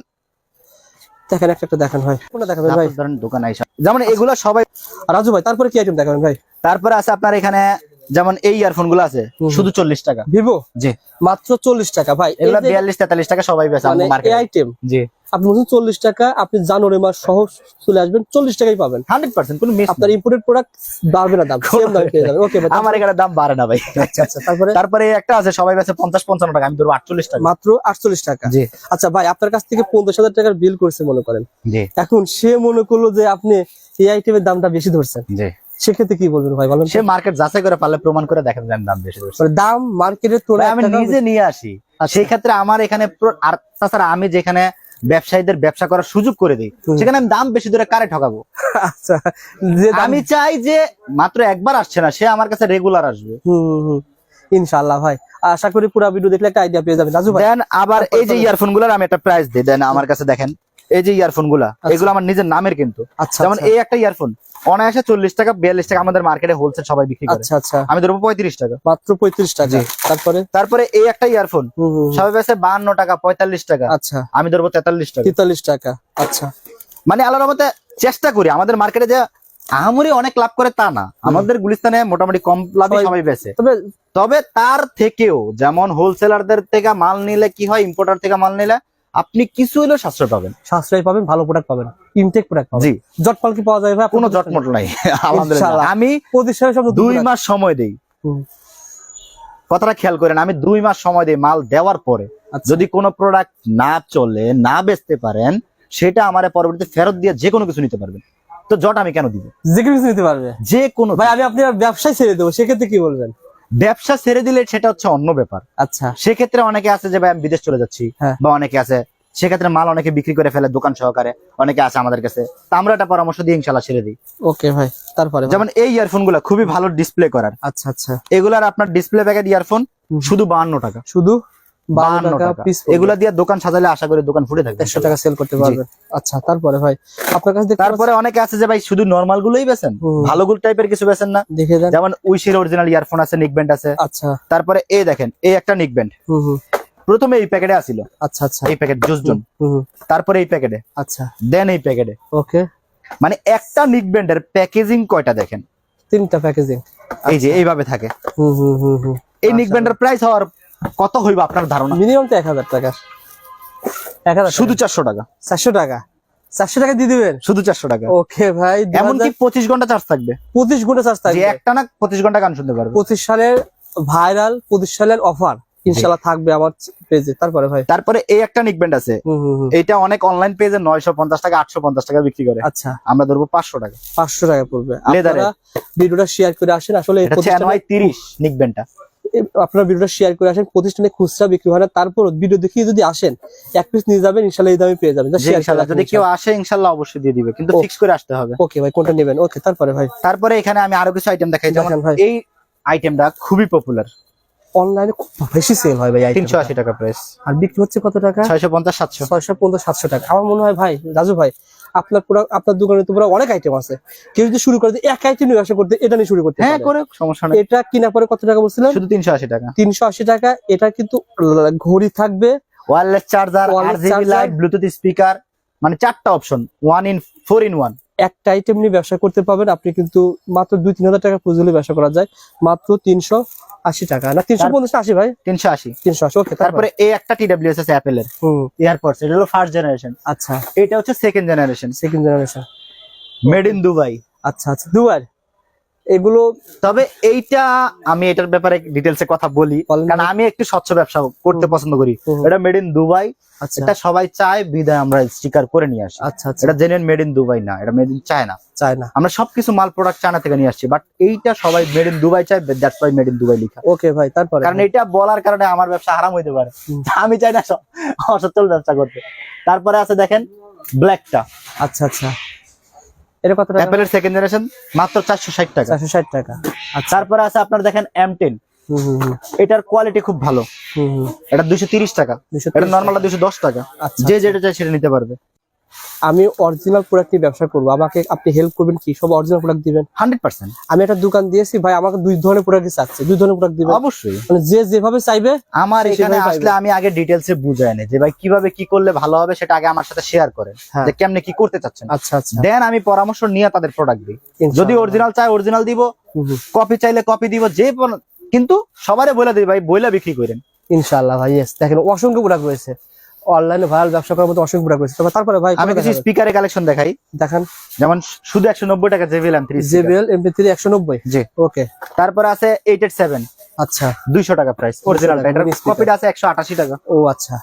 দেখেন একটা একটা দেখেন ভাই। কোনটা দেখাবেন ভাই? ধরেন দোকান আইসা যেমন এগুলো সবাই রাজু ভাই তারপরে কি আইটেম দেখাবেন ভাই? তারপরে আছে আপনার এখানে যেমন এই ইয়ারফোনগুলো আছে শুধু চল্লিশ টাকা। ভিভো? জি। মাত্র চল্লিশ টাকা ভাই। এগুলো বিয়াল্লিশ তেতাল্লিশ টাকা সবাই বেচে মানে আইটেম জি। আপনি বলছেন চল্লিশ টাকা আপনি জানুয়ারি মাস সহ চলে আসবেন চল্লিশ টাকাই পাবেন। হান্ড্রেড পার্সেন্ট কোনো আপনার ইম্পোর্টেড প্রোডাক্ট বাড়বে না দাম সেম দামে পেয়ে যাবেন ওকে ভাই আমার এখানে দাম বাড়ে না ভাই। আচ্ছা আচ্ছা তারপরে? তারপরে একটা আছে সবাই বেচে পঞ্চাশ পঞ্চান্ন টাকা আমি ধরবো আটচল্লিশ টাকা। মাত্র আটচল্লিশ টাকা। জি। আচ্ছা ভাই আপনার কাছ থেকে পঞ্চাশ হাজার টাকার বিল করছে মনে করেন। এখন সে মনে করল যে আপনি এই আইটেমের দামটা বেশি ধরছেন। জি। সেক্ষেত্রে কি বলবেন ভাই বলেন সে মার্কেট যাচাই করে পারলে প্রমাণ করে দেখেন যে আমি দাম বেশি। মানে দাম মার্কেটের তুলনায় আমি নিজে নিয়ে আসি। আচ্ছা। সেই ক্ষেত্রে আমার এখানে আর তাছাড়া আমি যেখানে ব্যবসায়ীদের ব্যবসা করার সুযোগ করে দিই সেখানে আমি দাম বেশি ধরে কারে ঠকাবো? আচ্ছা আমি চাই যে মাত্র একবার আসছে না সে আমার কাছে রেগুলার আসবে। হুম ভাই। আশা করি পুরো ভিডিও দেখলে একটা আইডিয়া পেয়ে যাবেন। রাজু ভাই দেন আবার এই যে ইয়ারফোনগুলার আমি একটা প্রাইস দিই। দেন আমার কাছে দেখেন। এই যে ইয়ারফোনগুলা এগুলো আমার নিজের নামের কিন্তু। আচ্ছা যেমন আচ্ছা। এই একটা ইয়ারফোন অনায়াসে চল্লিশ টাকা বিয়াল্লিশ টাকা আমাদের মার্কেটে হোলসেল সবাই বিক্রি করে। আচ্ছা আচ্ছা। আমি ধরবো পঁয়ত্রিশ টাকা। মাত্র পঁয়ত্রিশ টাকা। তারপরে? তারপরে এই একটা ইয়ারফোন সবাই বেছে বাহান্ন টাকা পঁয়তাল্লিশ টাকা। আচ্ছা। আমি ধরবো তেতাল্লিশ টাকা। তেতাল্লিশ টাকা। আচ্ছা। মানে আল্লাহর মতে চেষ্টা করি আমাদের মার্কেটে যে আহামরি অনেক লাভ করে তা না। আমাদের গুলিস্তানে মোটামুটি কম লাভে সবাই- সবাই বেছে তবে তবে তার থেকেও যেমন হোলসেলারদের থেকে মাল নিলে কি হয় ইম্পোর্টার থেকে মাল নিলে আপনি কিছু হলেও সাশ্রয় পাবেন। সাশ্রয় পাবেন ভালো প্রোডাক্ট পাবেন ইনটেক প্রোডাক্ট জি। জটপাল কি পাওয়া যায় ভাই? কোনো? জটমট নাই আলহামদুলিল্লাহ। আমি প্রতিষ্ঠানের সব দুই মাস সময় দেই। কথাটা খেয়াল করেন আমি দুই মাস সময় দিই মাল দেওয়ার পরে। আচ্ছা। যদি কোনো প্রোডাক্ট না চলে না বেচতে পারেন সেটা আমার পরবর্তীতে ফেরত দিয়ে যে কোনো কিছু নিতে পারবেন। তো জট আমি কেন দিব? যে কোনো কিছু নিতে পারবে। যে কোনো ভাই আমি আপনার ব্যবসায় ছেড়ে দেবো সেক্ষেত্রে কি বলবেন? ব্যবসা ছেড়ে দিলে সেটা হচ্ছে অন্য ব্যাপার। আচ্ছা। সেক্ষেত্রে অনেকে আছে যে ভাই আমি বিদেশ চলে যাচ্ছি। হ্যাঁ। বা অনেকে আছে সেক্ষেত্রে মাল অনেকে বিক্রি করে ফেলে দোকান সহকারে অনেকে আছে আমাদের কাছে। তা আমরা একটা পরামর্শ দিয়ে ইনশাল্লাহ ছেড়ে দিই। ওকে ভাই তারপরে যেমন এই ইয়ারফোনগুলা খুবই ভালো ডিসপ্লে করার। আচ্ছা আচ্ছা। এগুলার আপনার ডিসপ্লে প্যাকেট ইয়ারফোন শুধু বাহান্ন টাকা। শুধু? বাহান্ন টাকা টাকা। এগুলা দিয়ে দোকান সাজালে আশা করি দোকান ফুটে থাকবে। দেড়শো টাকা সেল করতে পারবেন আচ্ছা তারপরে ভাই আপনার কাছে তারপরে অনেকে আছে যে ভাই শুধু নর্মাল গুলোই বেছেন ভালো গুলো টাইপের কিছু বেছেন না? দেখে যেমন উইশের অরিজিনাল ইয়ারফোন আছে নিক ব্যান্ড আছে। আচ্ছা। তারপরে এই দেখেন এই একটা নিক ব্যান্ড প্রথমে এই প্যাকেটে আসিল। আচ্ছা আচ্ছা। এই প্যাকেট তারপরে এই প্যাকেটে আচ্ছা। দেন এই প্যাকেটে ওকে। মানে একটা নিক ব্যান্ডের প্যাকেজিং কয়টা দেখেন? তিনটা প্যাকেজিং এই যে এইভাবে থাকে। এই নিক ব্যান্ডের প্রাইস হওয়ার কত হইব আপনার ধারণা? মিনিমাম তো এক হাজার টাকা। এক হাজার শুধু চারশো টাকা। চারশো টাকা। চারশো টাকা দিয়ে দিবেন? শুধু চারশো টাকা। ওকে ভাই এমনকি পঁচিশ ঘণ্টা চার্জ থাকবে। পঁচিশ ঘণ্টা চার্জ থাকবে। একটা না পঁচিশ ঘণ্টা গান শুনতে পারবে। পঁচিশ সালের ভাইরাল পঁচিশ সালের অফার। ইনশাল্লাহ থাকবে আমার পেজে। তারপরে ভাই? তারপরে এই একটা নিক আছে। হুম অনেক অনলাইন পেজে নয়শো পঞ্চাশ টাকা আটশো পঞ্চাশ টাকা বিক্রি করে। আচ্ছা। আমরা ধরবো পাঁচশো টাকা। পাঁচশো টাকা পড়বে। আপনারা ভিডিওটা শেয়ার করে আসেন। আসলে এটা তিরিশ নিক ব্যান্ডটা। এই আপনারা ভিডিওটা শেয়ার করে আসেন প্রতিষ্ঠানে খুচরা বিক্রি হয় না তারপর ভিডিও দেখিয়ে যদি আসেন এক পিস নিয়ে যাবেন ইনশাল্লাহ এই দামে পেয়ে যাবেন। যদি কেউ আসে ইনশাল্লাহ অবশ্যই দিয়ে দিবে। কিন্তু। ফিক্স করে আসতে হবে। ওকে ভাই কোনটা নেবেন? ওকে তারপরে ভাই। তারপরে এখানে আমি আরও কিছু আইটেম দেখাই। যেমন ভাই। এই আইটেমটা খুবই পপুলার অনলাইনে খুব বেশি সেল হয় ভাই তিনশো আশি টাকা প্রাইস আর বিক্রি হচ্ছে কত টাকা? ছয়শো পঞ্চাশ সাতশো। ছয়শো পঞ্চাশ সাতশো টাকা। আমার মনে হয় ভাই রাজু ভাই আপনার পুরো আপনার দোকানে তো পুরো অনেক আইটেম আছে। কেউ যদি শুরু করে এক আইটেম নিয়ে আসা করতে এটা নিয়ে শুরু করতে হ্যাঁ করে সমস্যা নেই। এটা কিনা পরে কত টাকা বলছিলেন? শুধু তিনশো আশি টাকা। তিনশো আশি টাকা এটা কিন্তু ঘড়ি থাকবে। ওয়্যারলেস চার্জার আর জিবি লাইট ব্লুটুথ স্পিকার মানে চারটা option one in four in one একটা আইটেম নিয়ে ব্যবসা করতে পারবেন আপনি কিন্তু মাত্র দুই তিন হাজার টাকা পুঁজি হলে ব্যবসা করা যায়। মাত্র তিনশো আশি টাকা। না তিনশো পঞ্চাশ আশি ভাই? তিনশো আশি। তিনশো আশি ওকে তারপরে? এই একটা টিডাব্লিউএস আছে অ্যাপেলের হুম। এয়ারপডস এটা হলো ফার্স্ট জেনারেশন আচ্ছা। এটা হচ্ছে second generation second generation made in Dubai আচ্ছা আচ্ছা। দুবার এগুলো তবে এইটা আমি এটার ব্যাপারে ডিটেলসে কথা বলি কারণ আমি একটু স্বচ্ছ ব্যবসা করতে পছন্দ করি। এটা মেড ইন দুবাই। আচ্ছা। এটা সবাই চায় বিদায় আমরা স্টিকার করে নিয়ে আসি। আচ্ছা আচ্ছা। এটা জেনুইন মেড ইন দুবাই না এটা মেড ইন চায়না। চায় না আমরা সবকিছু মাল প্রোডাক্ট চায়না থেকে নিয়ে আসছি বাট এইটা সবাই মেড ইন দুবাই চায় that's why made in Dubai লেখা। ওকে ভাই তারপরে? কারণ এটা বলার কারণে আমার ব্যবসা হারাম হইতে পারে। আমি চাই না সব- অসচ্ছল ব্যবসা করতে। তারপরে আছে দেখেন ব্ল্যাকটা আচ্ছা আচ্ছা। এটা কত টাকা? অ্যাপেলের সেকেন্ড জেনারেশন মাত্র চারশো ষাট টাকা। চারশো ষাট টাকা। আর তারপরে আছে আপনার দেখেন এম টেন হুম হুম হুম। এটার কোয়ালিটি খুব ভালো। এটা দুশো তিরিশ টাকা। দুশো এটা নর্মাল দুশো দশ টাকা। আচ্ছা যে যেটা চাই সেটা নিতে পারবে। আমি অরিজিনাল প্রোডাক্ট নিয়ে ব্যবসা করব। আমাকে আপনি হেল্প করবেন কি? সব অরিজিনাল প্রোডাক্ট দিবেন। Hundred percent. আমি একটা দোকান দিয়েছি ভাই আমাকে দুই ধরনের প্রোডাক্ট চাচ্ছে। দুই ধরনের প্রোডাক্ট দিবেন। অবশ্যই। মানে যে যেভাবে চাইবে আমার এখানে আসলে আমি আগে ডিটেলসে বুঝাই নি যে ভাই কীভাবে কি করলে ভালো হবে সেটা আগে আমার সাথে শেয়ার করেন হ্যাঁ। যে কেমনে কি করতে চাচ্ছেন। আচ্ছা আচ্ছা। দেন আমি পরামর্শ নিয়ে তাদের প্রোডাক্ট দিই। যদি অরিজিনাল চাই অরিজিনাল দিব। কপি চাইলে কপি দিব যে কিন্তু সবারে বলে দিই ভাই বইলা বিক্রি করেন। ইনশাআল্লাহ ভাই দেখেন অসংখ্য প্রোডাক্ট রয়েছে। অনলাইনে ভাইরাল ব্যবসা করার মতো অসংখ্য প্রোডাক্ট রয়েছে তবে তারপরে ভাই আমি কিছু স্পিকারের কালেকশন দেখাই। দেখান। যেমন শুধু একশো নব্বই টাকা JBL M three JBL MP three একশো নব্বই? জি। ওকে তারপরে আছে এইট এইট সেভেন আচ্ছা। দুইশো টাকা প্রাইস অরিজিনাল এটার কপিটা আছে একশো আটাশি টাকা। ও আচ্ছা।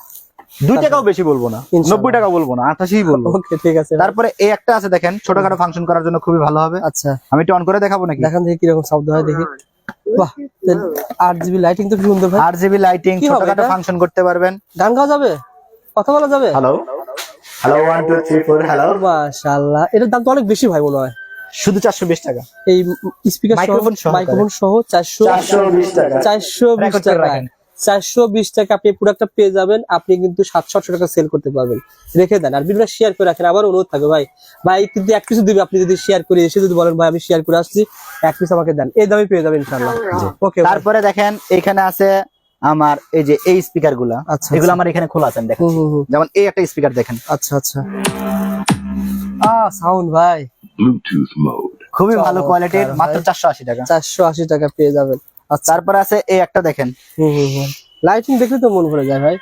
টাকাও বেশি বলব না। টাকা বলব না আঠাশি বলব। ওকে ঠিক আছে। তারপরে এই একটা আছে দেখেন ছোটখাটো ফাংশন করার জন্য খুবই ভালো হবে। আচ্ছা। আমি অন করে দেখাবো নাকি? দেখান দেখি শব্দ হয় দেখি। বাহ লাইটিং তো সুন্দর ভাই। লাইটিং ছোটখাটো ফাংশন করতে পারবেন। গান গাওয়া যাবে? কথা বলা যাবে? Hello hello one two three four hello মাশাআল্লাহ। এটার দাম তো অনেক বেশি ভাই মনে হয়। শুধু চারশো বিশ টাকা। এই স্পিকার সহ মাইক্রোফোন সহ চারশো চারশো বিশ টাকা। চারশো বিশ টাকা। আপনি প্রোডাক্টটা পেয়ে যাবেন। আপনি কিন্তু সাতশো আটশো টাকা সেল করতে পারবেন। রেখে দেন। আর ভিডিওটা শেয়ার করে রাখেন। আবার অনুরোধ থাকবে ভাই। ভাই কিন্তু এক পিস দিবে। আপনি যদি শেয়ার করে এসে যদি বলেন ভাই আমি শেয়ার করে আসছি এক পিস আমাকে দেন। এই দামে পেয়ে যাবেন ইনশাল্লাহ ওকে তারপরে দেখেন এখানে আছে আমার এই যে এই স্পিকারগুলা আচ্ছা, এগুলো আচ্ছা। আমার এখানে খোলা আছেন দেখেন। যেমন এই একটা স্পিকার দেখেন। আচ্ছা আচ্ছা। আ সাউন্ড ভাই। Bluetooth mode. খুবই ভালো কোয়ালিটির মাত্র চারশো আশি টাকা। চারশো আশি টাকা পেয়ে যাবেন। আর তারপরে আছে এই একটা দেখেন। হুম হুম হুম। লাইটিং দেখলে তো মন ভরে যায় ভাই।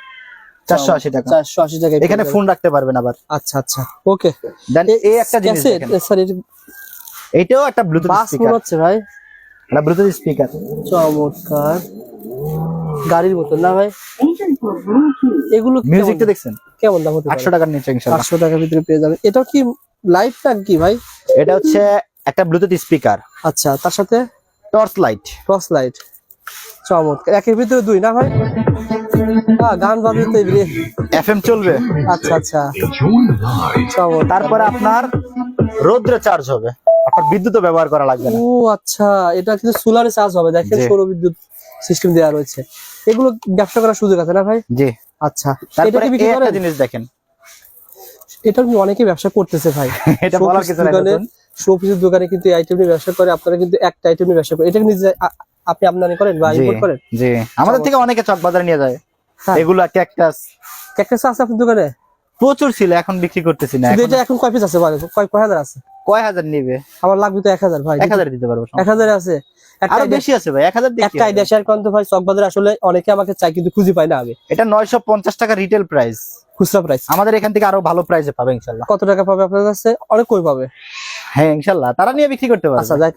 চারশো আশি টাকা। চারশো আশি টাকা এখানে ফোন রাখতে পারবেন আবার। আচ্ছা আচ্ছা। ওকে দেন এই একটা জিনিস দেখেন। স্যার এটা এটাও একটা ব্লুটুথ বাস মনে স্পিকার হচ্ছে ভাই। এটা ব্লুটুথ স্পিকার চমৎকার। গাড়ির মতো না ভাই? এগুলো মিউজিকটা দেখছেন? কেমন দাম হতে আটশো পারে টাকার নিচে ইনশাল্লাহ। আটশো টাকার ভিতরে পেয়ে যাবেন এটা কি লাইট না কি ভাই? এটা হচ্ছে একটা ব্লুটুথ স্পিকার আচ্ছা তার সাথে? টর্চ লাইট টর্চ লাইট চমৎকার। একের ভিতরে দুই না ভাই? গান বাজে তো। এফএম চলবে। আচ্ছা আচ্ছা। তারপরে আপনার রৌদ্রে চার্জ হবে। আপনার বিদ্যুৎও ব্যবহার করা লাগবে না। ও আচ্ছা। এটা কিন্তু সোলারে চার্জ হবে। দেখেন। সৌর বিদ্যুৎ সিস্টেম দেওয়া রয়েছে। এগুলো ব্যবসা করার সুযোগ আছে না ভাই? জি। আচ্ছা তারপরে একটা জিনিস দেখেন। এটা কিন্তু অনেকে ব্যবসা করতেছে ভাই। এটা বলার কিছু নাই। শোপিসের দোকানে কিন্তু আইটেম নিয়ে ব্যবসা করে আপনারা কিন্তু একটা আইটেম নিয়ে ব্যবসা করেন এটা নিজে আপনি আমদানি করেন বা ইম্পোর্ট করেন? জি। আমাদের থেকে অনেকে চক বাজারে নিয়ে যায়। হ্যাঁ। এগুলা ক্যাকটাস ক্যাকটাস আছে আপনার দোকানে? প্রচুর ছিল এখন বিক্রি করতেছি না এটা এখন। কয় পিস আছে কয় কয় হাজার আছে? কয় হাজার নিবে? আমার লাগবে তো এক হাজার ভাই। এক হাজার দিতে পারব এক হাজার আছে? আরও বেশি আছে ভাই একটা ভাই আসলে অনেকে আমাকে চাই কিন্তু খুঁজে না আমি এটা টাকা রিটেল প্রাইস খুচরা প্রাইস আমাদের এখান থেকে আরও ভালো প্রাইসে পাবে কত টাকা পাবে আপনার কাছে? অনেক কই পাবে। হ্যাঁ তারা নিয়ে বিক্রি করতে আচ্ছা পারবে যাক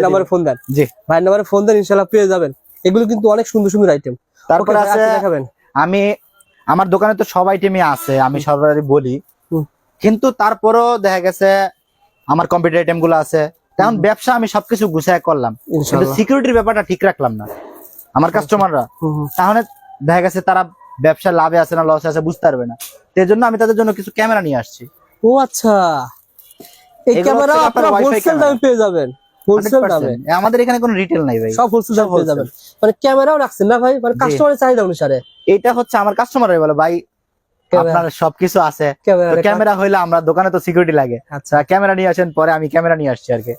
নাম্বারে। ফোন দেন। জি। ভাইয়ের নাম্বারে ফোন দেন পেয়ে যাবেন। এগুলো কিন্তু অনেক সুন্দর সুন্দর আইটেম তারপর আছে দেখাবেন। আমি আমার দোকানে তো সব আইটেমই আছে আমি সর্বদাই বলি। কিন্তু তারপরও দেখা গেছে আমার কম্পিউটার আইটেমগুলো আছে। তেমন ব্যবসা আমি সবকিছু গুছায় করলাম। কিন্তু সিকিউরিটির ব্যাপারটা ঠিক রাখলাম না। আমার কাস্টমাররা হুম। তাহলে দেখা গেছে তারা ব্যবসা লাভে আছে না লসে আছে বুঝতে পারবে না। সেই জন্য আমি তাদের জন্য কিছু ক্যামেরা নিয়ে আসছি। ও আচ্ছা। এই ক্যামেরা আপনারা হোলসেল দামে পেয়ে যাবেন। হোলসেল দামে। আমাদের এখানে কোনো রিটেল নাই ভাই। সব হোলসেল দামে পেয়ে যাবেন। মানে ক্যামেরাও রাখছেন না ভাই? মানে কাস্টমারের চাহিদা অনুসারে। এটা হচ্ছে আমার কাস্টমার বলে ভাই আপনার সবকিছু আছে। ক্যামেরা হইলে আমরা দোকানে তো সিকিউরিটি লাগে। আচ্ছা। ক্যামেরা নিয়ে আসেন পরে আমি ক্যামেরা নিয়ে আসছি আর কি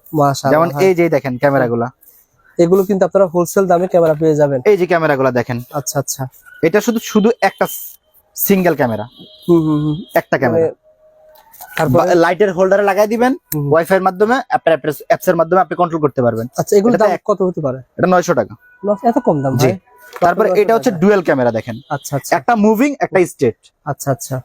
যেমন ভাই। এই যে দেখেন ক্যামেরা গুলা এগুলো কিন্তু আপনারা হোলসেল দামে ক্যামেরা পেয়ে যাবেন। এই যে ক্যামেরা গুলা দেখেন। আচ্ছা আচ্ছা। এটা শুধু শুধু একটা সিঙ্গেল ক্যামেরা। একটা ক্যামেরা। তারপরে লাইটের হোল্ডারে লাগাই দিবেন ওয়াইফাই এর মাধ্যমে আপনার অ্যাপস এর মাধ্যমে আপনি কন্ট্রোল করতে পারবেন। আচ্ছা এগুলো দাম কত হতে পারে? এটা নয়শো টাকা। না, এত কম দাম জি। ভাই। তারপরে এটা হচ্ছে ডুয়েল ক্যামেরা দেখেন। আচ্ছা আচ্ছা। একটা মুভিং একটা স্টেট আচ্ছা আচ্ছা।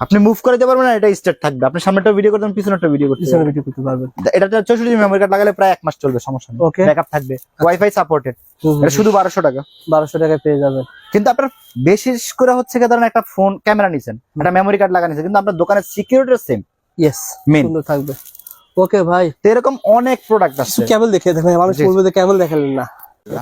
আপনি মুভ করে দিতে পারবেন না এটা স্টেট থাকবে। আপনি সামনেটা ভিডিও করতে পিছনেটা ভিডিও করতে পিছনে। ভিডিও করতে পারবেন। এটা চৌষট্টি মেমোরি কার্ড লাগালে প্রায় এক মাস চলবে সমস্যা নেই. ব্যাকআপ থাকবে। ওয়াইফাই সাপোর্টেড হুম, হুম, এটা শুধু বারোশো টাকা। বারোশো টাকায় পেয়ে যাবেন। কিন্তু আপনার বিশেষ করে হচ্ছে কি ধরেন একটা ফোন ক্যামেরা নিছেন একটা মেমোরি কার্ড লাগানিছেন কিন্তু আপনার দোকানের সিকিউরিটি সেম ইয়েস মেন সুন্দর থাকবে। ওকে ভাই। এরকম অনেক প্রোডাক্ট আছে। কেবল দেখে দেখেন মানুষ বলবে যে কেবল দেখালেন না।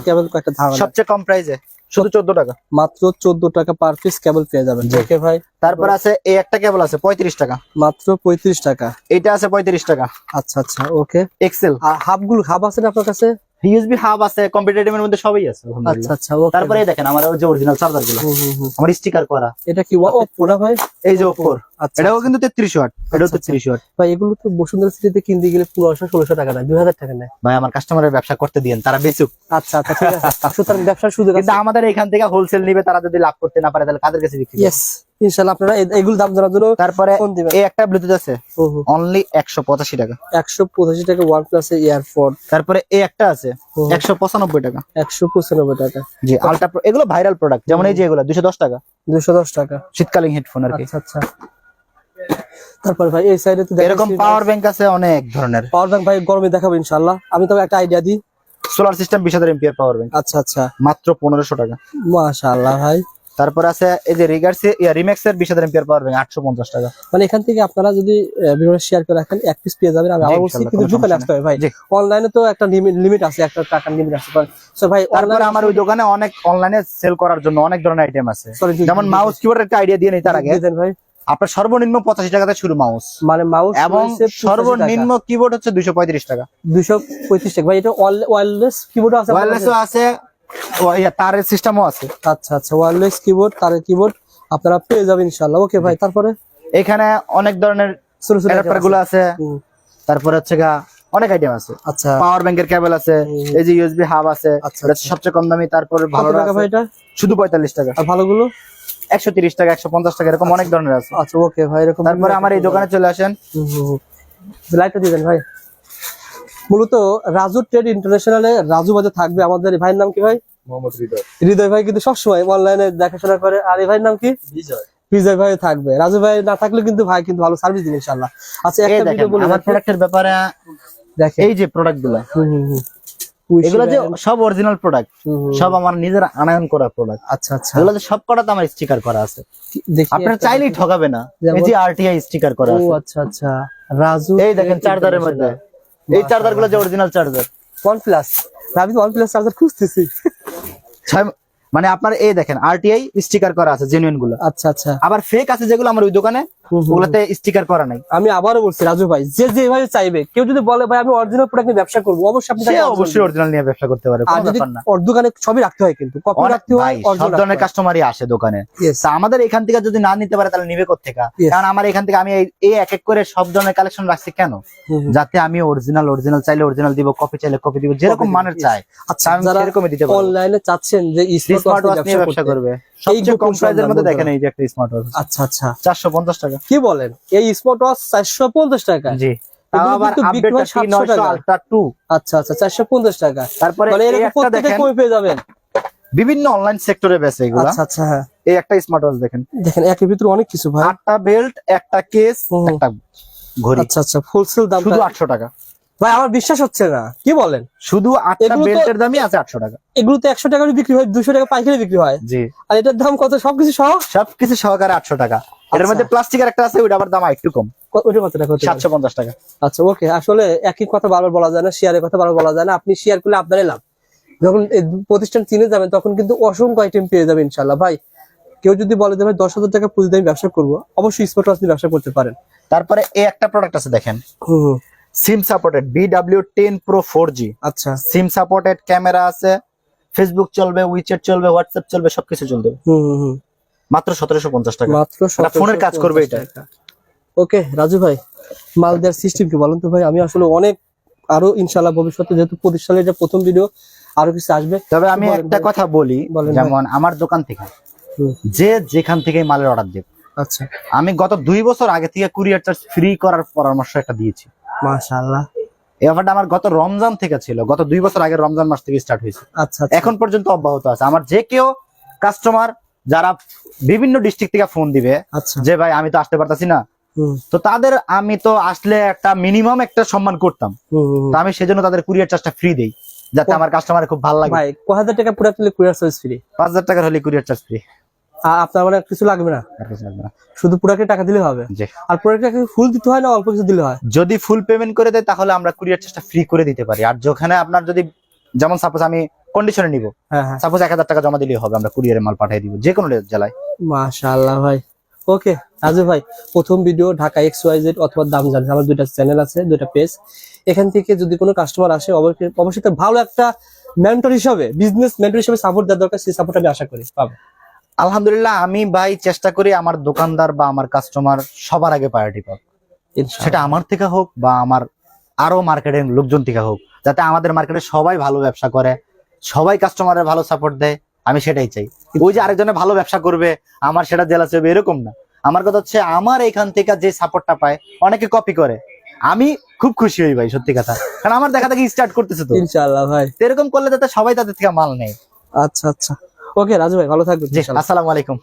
কেবল কয়েকটা ধারণা সবচেয়ে কম প্রাইসে শুধু চোদ্দ টাকা? মাত্র চোদ্দ টাকা পার পিস কেবল পেয়ে যাবেন। ওকে ভাই। তারপর আছে এই একটা কেবল আছে পঁয়ত্রিশ টাকা। মাত্র পঁয়ত্রিশ টাকা। এটা আছে পঁয়ত্রিশ টাকা। আচ্ছা আচ্ছা ওকে এক্সেল আর হাফগুলো হাফ আছে না আপনার কাছে? ইউএসবি হাব আছে এর মধ্যে সবই আছে আচ্ছা আচ্ছা তারপরে দেখেন আমার ওই যে অরিজিনাল চার্জারগুলো। আমার স্টিকার করা। এটা কি ওপো না ভাই? এই যে ওপোর আচ্ছা এটাও কিন্তু তেত্রিশ ওয়াট এটাও আচ্ছা, তেত্রিশ ওয়াট ভাই এগুলো তো বসুন্ধরা সিটিতে কিনতে গেলে পনেরোশো ষোলোশো টাকা নেয় দুই হাজার টাকা নেয়। ভাই আমার কাস্টমারের ব্যবসা করতে দিয়েন তারা বেচুক। আচ্ছা আচ্ছা ঠিক আছে। সুতরাং ব্যবসার সুযোগ কিন্তু আমাদের এখান থেকে হোলসেল নিবে তারা যদি লাভ করতে না পারে তাহলে কাদের কাছে বিক্রি? ইয়েস আপনারা এগুলো দাম জানার জন্য তারপরে এই একটা ব্লুটুথ আছে। অনলি একশো পঁচাশি টাকা। একশো পঁচাশি টাকা ওয়ান প্লাস ইয়ারফোন তারপরে এই একটা আছে হুম। একশো পঁচানব্বই টাকা। একশো পঁচানব্বই টাকা। জি আলট্রা এগুলো ভাইরাল প্রোডাক্ট যেমন এই যে এগুলো টাকা। দুশো দশ টাকা। শীতকালীন হেডফোন আর কি। আচ্ছা আচ্ছা। তারপর ভাই এই সাইডে তো এরকম পাওয়ার ব্যাংক আছে অনেক ধরনের। পাওয়ার ব্যাংক ভাই গরমে দেখাবো ইনশাল্লাহ আমি তবে একটা আইডিয়া দিই। সোলার সিস্টেম বিশ হাজার এমপিয়ার পাওয়ার ব্যাংক আচ্ছা আচ্ছা। মাত্র পনেরোশো টাকা। মাশাআল্লাহ ভাই। তারপর আছে এই যে রিগার্স রিম্যাক্স এর বিশ হাজার এম্পিয়ার পাওয়ার ব্যাংক আটশো পঞ্চাশ টাকা। মানে এখান থেকে আপনারা যদি ভিডিওটা শেয়ার করে রাখেন এক পিস পেয়ে যাবেন আমি বলছি কিন্তু কোনো দোকানে আসতে হবে ভাই। অনলাইনে তো একটা লিমিট আছে একটা টাকার লিমিট আছে সো ভাই তারপরে আমার ওই দোকানে অনেক অনলাইনে সেল করার জন্য অনেক ধরনের আইটেম আছে। যেমন মাউস কিবোর্ডের একটা আইডিয়া দিয়ে নিই তার আগে। দেন ভাই। আপনার সর্বনিম্ন পঁচাশি টাকাতে শুরু মাউস মানে মাউস এবং সর্বনিম্ন কিবোর্ড হচ্ছে দুইশো পঁয়ত্রিশ টাকা। দুশো পঁয়ত্রিশ টাকা ভাই এটা ওয়ারলেস কিবোর্ড আছে আপনার আছে তারের সিস্টেমও আছে। আচ্ছা আচ্ছা ওয়ারলেস কিবোর্ড তারের কিবোর্ড আপনারা পেয়ে যাবেন ইনশাআল্লাহ। ওকে ভাই তারপরে? এখানে অনেক ধরনের ছোট ছোটগুলো আছে। তারপরে হচ্ছে গা অনেক আইটেম আছে। আচ্ছা। পাওয়ার ব্যাংকের কেবল আছে এই যে ইউএসবি হাব আছে আচ্ছা, সবচেয়ে কম দামি তারপরে ভালো টাকা ভাই এটা? শুধু পঁয়তাল্লিশ টাকা। আর ভালোগুলো? একশো তিরিশ টাকা একশো পঞ্চাশ টাকা এরকম অনেক ধরনের আছে। আচ্ছা ওকে ভাই এরকম তারপরে আমার এই দোকানে চলে আসেন। লাইটটা দিবেন ভাই। মূলত রাজু ট্রেড ইন্টারন্যাশনালে রাজু বাজার থাকবে। আমাদের এই ভাইয়ের নাম কি ভাই? হৃদয়। ভাই কিন্তু সবসময় অনলাইনে দেখাশোনা করে। আর এই ভাইয়ের নাম কি? বিজয়। ভাই থাকবে। রাজু ভাই না থাকলে কিন্তু ভাই কিন্তু ভালো সার্ভিস দিবে ইনশাআল্লাহ। আচ্ছা এই একটা দেখেন ভিডিও বলে আমার প্রোডাক্টের ব্যাপারে দেখেন। এই যে প্রোডাক্টগুলো হুম, হুম, হুম। উইশি এগুলো যে সব অরিজিনাল প্রোডাক্ট। সব আমার নিজের আনায়ন করা প্রোডাক্ট আচ্ছা আচ্ছা। এগুলো যে সব কটাতে আমার স্টিকার করা আছে। দেখি আপনারা চাইলেই ঠকাবে না। এই যে আরটিআই স্টিকার করা ও আচ্ছা আচ্ছা। রাজু এই দেখেন চার্জারের মধ্যে। এই চার্জারগুলো যে অরিজিনাল চার্জার ওয়ান প্লাস আমি ওয়ান প্লাস চার্জার খুঁজতেছি? মানে আপনার এই দেখেন আরটিআই স্টিকার করা আছে জেনুইনগুলো। আচ্ছা আচ্ছা। আবার ফেক আছে যেগুলো আমার ওই দোকানে। ওগুলোতে স্টিকার করা নাই। আমি আবারও বলছি রাজু ভাই যে যেভাবে চাইবে কেউ যদি বলে ভাই আমি অরিজিনাল প্রোডাক্ট নিয়ে ব্যবসা করব অবশ্যই আপনি সে অবশ্যই অরিজিনাল নিয়ে ব্যবসা করতে পারে আর যদি ওর দোকানে সবই রাখতে হয় কিন্তু কপি রাখতে হয় সব ধরনের কাস্টমারই আসে দোকানে। আমাদের এখান থেকে যদি না নিতে পারে তাহলে নিবে কোথেকে. কারণ আমার এখান থেকে আমি এই- এক এক করে সব ধরনের কালেকশন রাখছি কেন। যাতে আমি অরিজিনাল অরিজিনাল চাইলে অরিজিনাল দিব কপি চাইলে কপি দিব যেরকম মানের. চাই আচ্ছা আমি সেরকমই দিতে পারব। অনলাইনে চাচ্ছেন যে স্মার্ট ওয়াচ নিয়ে ব্যবসা করবে। সবচেয়ে কম প্রাইসের মধ্যে দেখেন এই যে একটা স্মার্ট ওয়াচ আচ্ছা আচ্ছা। চারশো পঞ্চাশ টাকা। কি বলেন? এই স্মার্ট ওয়াচ টাকা। জি। আবার কিন্তু বিক্রি আপডেটটা 700 টাকা। আলট্রা টু আচ্ছা আচ্ছা টাকা। তারপরে এরকম প্রত্যেকটা দেখেন। পেয়ে যাবেন? বিভিন্ন অনলাইন সেক্টরে বেচে এগুলা। আচ্ছা আচ্ছা হ্যাঁ। এই একটা স্মার্ট ওয়াচ দেখেন। দেখেন একের ভিতরে অনেক কিছু ভাই। আটটা বেল্ট একটা কেস একটা ঘড়ি। আচ্ছা আচ্ছা ফুলসেল দাম শুধু আটশো টাকা। ভাই আমার বিশ্বাস হচ্ছে না। কি বলেন? শুধু আটটা বেল্টের দামই আছে আটশো টাকা। এগুলো তো একশো টাকা বিক্রি হয় দুশো টাকা পাইকারি বিক্রি হয়। জি। আর এটার দাম কত? সবকিছু সহ? সবকিছু সহকারে আটশো টাকা। এটার আচ্ছা। মধ্যে প্লাস্টিকের একটা আছে ওইটা আবার দাম একটু কম। ওইটা কত টাকা? হতে পারে? সাতশো পঞ্চাশ টাকা। আচ্ছা ওকে আসলে একই কথা বারবার বলা যায় না শেয়ারের কথা বারবার বলা যায় না। আপনি শেয়ার করলে আপনারই লাভ। যখন প্রতিষ্ঠান চিনে যাবেন তখন কিন্তু অসংখ্য আইটেম পেয়ে যাবেন ইনশাল্লাহ ভাই কেউ যদি বলে যে ভাই দশ হাজার টাকা পুঁজি দিয়ে আমি ব্যবসা করব অবশ্যই নিয়ে ব্যবসা করতে পারেন। তারপরে এই একটা প্রোডাক্ট আছে দেখেন। হুম। SIM supported BW ten pro four G আচ্ছা। সিম সাপোর্টেড ক্যামেরা আছে ফেসবুক চলবে উইচ্যাট চলবে হোয়াটসঅ্যাপ চলবে সবকিছু চলবে। মাত্র সতেরোশো পঞ্চাশ টাকা। মাত্র ফোনের কাজ করবে এটা। ওকে রাজু ভাই মাল দেওয়ার সিস্টেম কি বলেন তো ভাই? আমি আসলে অনেক আরও ইনশাল্লাহ ভবিষ্যতে যেহেতু প্রতিষ্ঠানের যে প্রথম ভিডিও আরও কিছু আসবে। তবে আমি একটা কথা বলি যেমন আমার দোকান থেকে যে যেখান থেকে মালের অর্ডার দেব আচ্ছা। আমি গত দুই বছর আগে থেকে কুরিয়ার চার্জ ফ্রি করার পরামর্শ একটা দিয়েছি। মাশাআল্লাহ। এই অফারটা আমার গত রমজান থেকে ছিল। গত দুই বছর আগে রমজান মাস থেকে স্টার্ট হয়েছে। আচ্ছা আচ্ছা। এখন পর্যন্ত অব্যাহত আছে। আমার যে কেউ কাস্টমার যারা বিভিন্ন ডিস্ট্রিক্ট থেকে ফোন দিবে আচ্ছা। যে ভাই আমি তো আসতে পারতাছি না। তো তাদের আমি তো আসলে একটা মিনিমাম একটা সম্মান করতাম। তো আমি সেজন্য তাদের কুরিয়ার চার্জটা ফ্রি দেই। যাতে আমার কাস্টমার খুব ভালো লাগে। ভাই ক হাজার টাকা পুরো কুরিয়ার সার্ভিস ফ্রি পাঁচ হাজার টাকার হলে কুরিয়ার চার্জ ফ্রি আপনার মানে কিছু লাগবে না। শুধু টাকা দিলে হবে। আর ফুল দিতে হয় না অল্প কিছু দিলে হয়? যদি ফুল পেমেন্ট করে দেয় তাহলে আমরা কুরিয়ার চার্জটা ফ্রি করে দিতে পারি। আর যেখানে আপনার যদি যেমন সাপোজ আমি কন্ডিশনে নিব হ্যাঁ হ্যাঁ। সাপোজ এক হাজার টাকা জমা দিলেই হবে আমরা কুরিয়ারে মাল পাঠিয়ে দিব যে কোনো জেলায়। মাশাআল্লাহ ভাই। ওকে রাজু ভাই প্রথম video Dhaka X Y Z অথবা দাম জানি আমার দুইটা চ্যানেল আছে দুইটা পেজ এখান থেকে যদি কোনো কাস্টমার আসে অবশ্যই অবশ্যই ভালো একটা মেন্টর হিসাবে বিজনেস মেন্টর হিসাবে সাপোর্ট দেওয়ার দরকার সেই সাপোর্ট আমি আশা করি পাবো। আলহামদুলিল্লাহ আমি ভাই চেষ্টা করি আমার দোকানদার বা আমার কাস্টমার সবার আগে প্রায়োরিটি পাক। সেটা আমার থেকে হোক বা আমার আরও মার্কেটের লোকজন থেকে হোক যাতে আমাদের মার্কেটে সবাই ভালো ব্যবসা করে সবাই কাস্টমারের ভালো সাপোর্ট দেয় আমি সেটাই চাই। ওই যে আরেকজনে ভালো ব্যবসা করবে আমার সেটা জেলা হবে এরকম না। আমার কথা হচ্ছে আমার এখান থেকে যে সাপোর্টটা পায় অনেকে কপি করে। আমি খুব খুশি হই ভাই সত্যি কথা। কারণ আমার দেখা দেখি স্টার্ট করতেছে তো। ইনশাআল্লাহ ভাই। এরকম করলে যাতে সবাই তাদের থেকে মাল নেয়। আচ্ছা আচ্ছা। ওকে রাজু ভাই ভালো থাকবেন আসসালামু আলাইকুম।